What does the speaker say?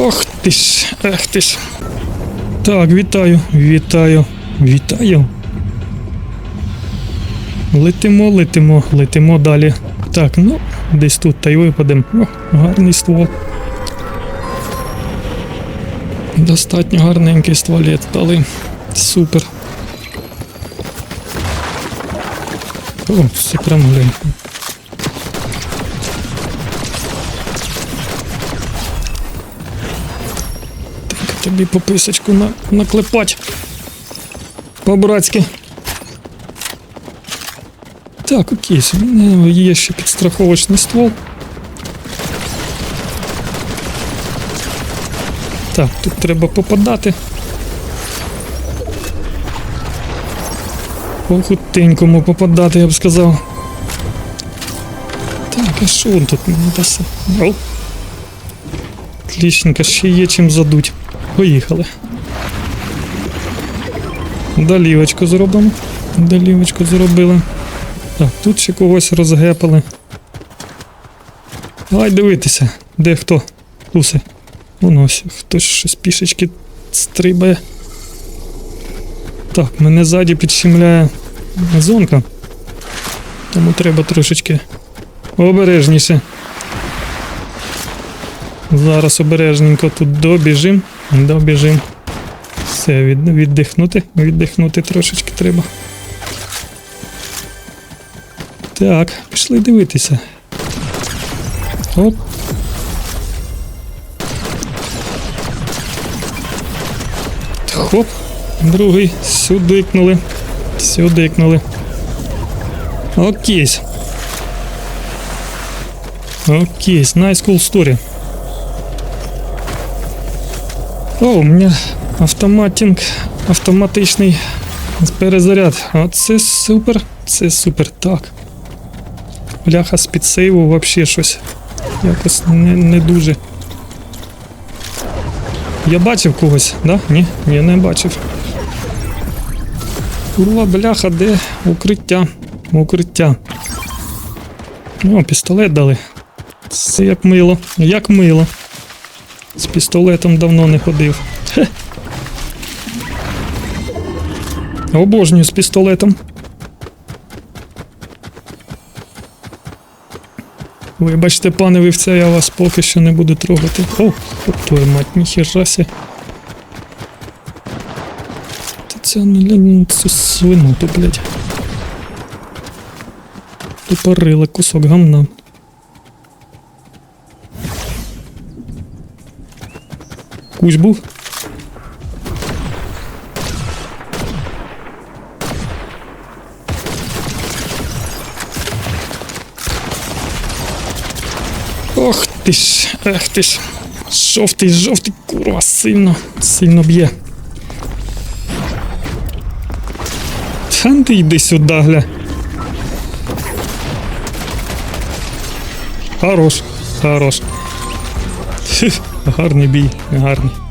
Ох ти ж, ех ти ж. Так, вітаю, вітаю, вітаю. Летимо, летимо, летимо далі. Так, ну, десь тут та й випадемо. О, гарний ствол. Достатньо гарненький стволет дали. Супер. О, все прям глянь. Тобі пописочку на, наклепать. По-братськи. Так, окей, у мене є ще підстраховочний ствол. Так, тут треба попадати. По хутенькому попадати, я б сказав. Так, а що он тут. Отлічненько, ще є чим задуть. Поїхали. Долівочку зробимо. Долівочку зробили. Так, тут ще когось розгепали. Давай дивитися, де хто. Туси. Воно ось хтось щось пішечки стрибає. Так, мене ззаді підщемляє зонка. Тому треба трошечки обережніше. Зараз обережненько тут добіжим. Добіжим. Все, від, віддихнути. Віддихнути трошечки треба. Так, пішли дивитися. Оп. Хоп. Другий. Сюдикнули. Сюдикнули. Окейс. Окейс. Nice cool story. О, у мене автоматинг, автоматичний перезаряд. Оце супер. Це супер. Так. Бляха з підсейву вообще щось. Якось не, не дуже. Я бачив когось, да? Ні, ні, не бачив. Курва, бляха, де укриття? Укриття. О, пістолет дали. Це як мило, як мило. З пістолетом давно не ходив. Обожнюю з пістолетом. Вибачте, пане вівця, я вас поки що не буду трогати. О, твою мать, ніхерасі. Це для цю свину то, блядь. Тупорили кусок гамна. Кусь був? Ох ти ж, ех ти ж. Жовтий, жовтий, курва, сильно, сильно б'є. Та ну ти йди сюди, гля. Хорош, хорош. Хе, Гарний бій, гарний.